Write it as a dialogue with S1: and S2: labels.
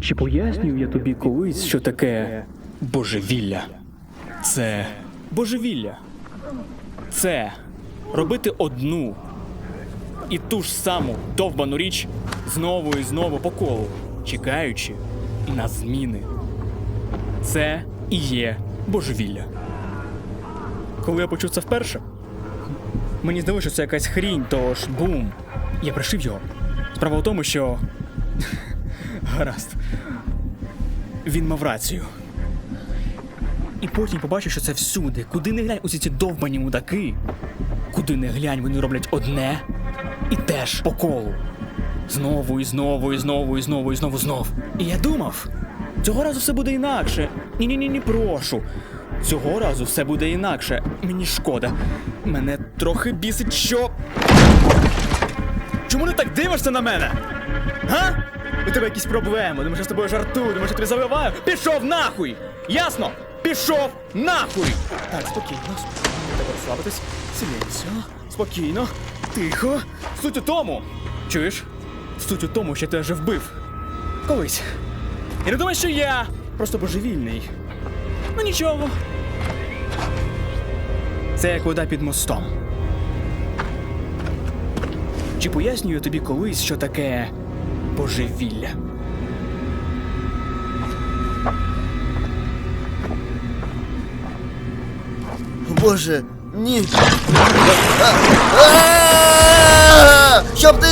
S1: Чи пояснюю я тобі колись, що таке божевілля? Це божевілля. Це робити одну і ту ж саму довбану річ знову і знову по колу, чекаючи на зміни. Це і є божевілля. Коли я почув це вперше, мені здалося, що це якась хрінь, тож бум. Я пришив його. Справа в тому, що. Гаразд. Він мав рацію. І потім побачив, що це всюди. Куди не глянь, усі ці довбані мудаки. Куди не глянь, вони роблять одне і теж по колу. Знову і знову, і знову, і знову, і знову, знов. І я думав, цього разу все буде інакше. Ні-ні ні, ні, прошу. Цього разу все буде інакше. Мені шкода. Мене трохи бісить, що. Чому ти так дивишся на мене? Га? У тебе якісь проблеми, думаєш, я з тобою жартую, думаєш, я тобі заливаю. Пішов нахуй! Ясно? Пішов нахуй! Так, спокійно, спокійно, треба розслабитись. Сіленсіо, спокійно, тихо. Суть у тому. Чуєш? Суть у тому, що тебе вже вбив. Колись. І не думай, що я просто божевільний. Ну нічого. Це як вода під мостом. Чи пояснюю тобі колись, що таке божевілля?
S2: Боже, ні. Щоб ти!